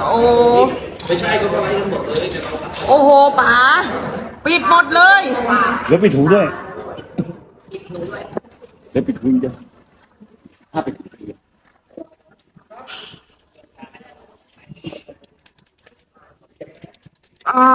โอ้ไม่ใช่ก็ไล่กันหมดเลยเดี๋ยวเราโอ้โหป๋าปิดหมดเลยแล้วไปถูด้วยแล้วไปถูด้วยถ้าไปถูด้วยอ่า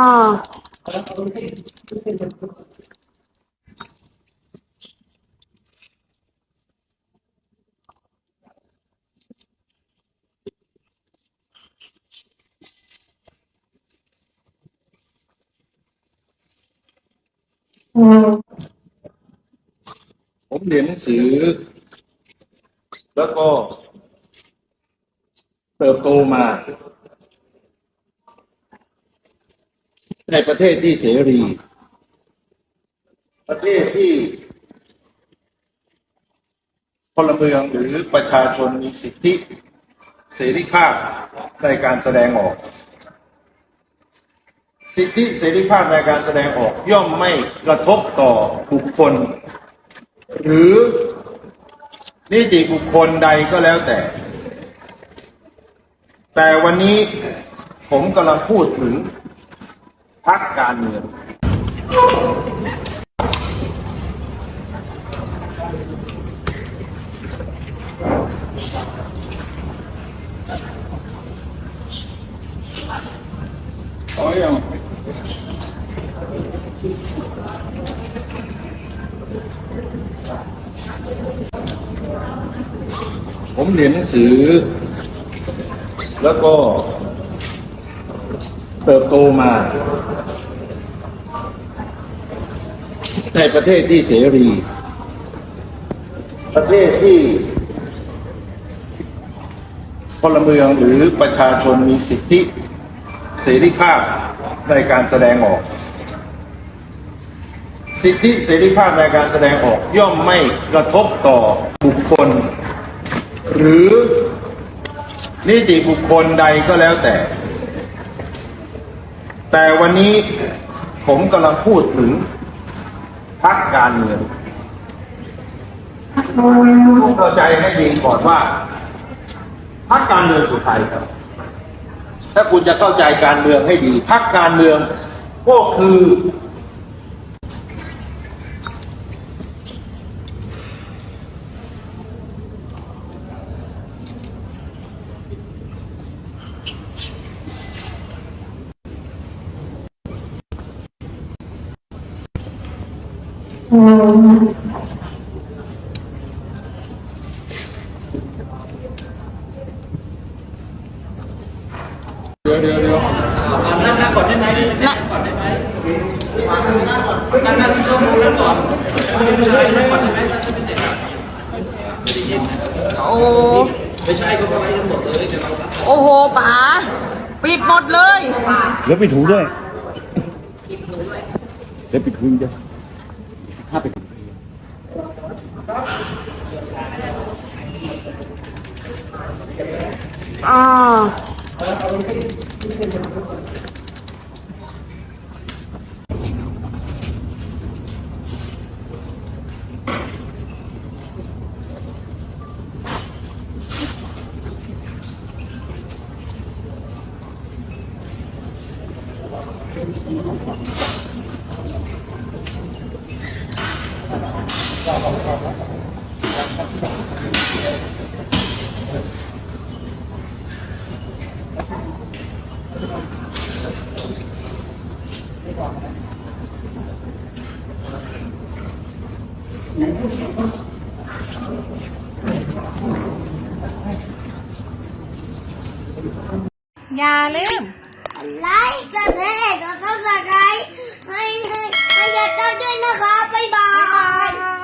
ผมเรียนหนังสือ แล้วก็ เติบโตมา ในประเทศที่เสรี ประเทศที่พลเมืองหรือประชาชนมีสิทธิเสรีภาพในการแสดงออก สิทธิเสรีภาพในการแสดงออกย่อมไม่กระทบต่อบุคคล หรือนิติบุคคลใดก็แล้วแต่ แต่วันนี้ผมกำลังพูดถึงพรรคการเมือง อ๋อยัง ผมเรียนหนังสือ แล้วก็ เติบโตมา ในประเทศที่เสรี ประเทศที่พลเมืองหรือประชาชนมีสิทธิเสรีภาพในการแสดงออก สิทธิเสรีภาพในการแสดงออกย่อมไม่กระทบต่อบุคคล หรือนิติบุคคลใดก็แล้วแต่ แต่วันนี้ผมกำลังพูดถึงพรรคการเมืองต้องเข้าใจให้ดีก่อนว่าพรรคการเมืองคือใครครับ ถ้าคุณจะเข้าใจการเมืองให้ดีพรรคการเมืองก็คือ เดี๋ยวเดี๋ยวเดี๋ยวนั่งนั่งก่อนได้ไหมนั่งก่อนได้ไหมนั่งก่อนนั่งนั่งพี่ชมนั่งก่อนผู้ชายนั่งก่อนได้ไหมนั่งเป็นเด็กอะไม่ได้ยินโอ้ไม่ใช่ก็ไล่กันหมดเลยเดี๋ยวเราโอ้โหป๋าปิดหมดเลย แล้วไปถูด้วย แล้วไปถูด้วย ถ้าเปถูด้วยอ่า อย่าลืม ไลค์กดแชร์กดซับสไครต์ให้ให้ให้ยาเจ้าด้วยนะคะบ๊ายบาย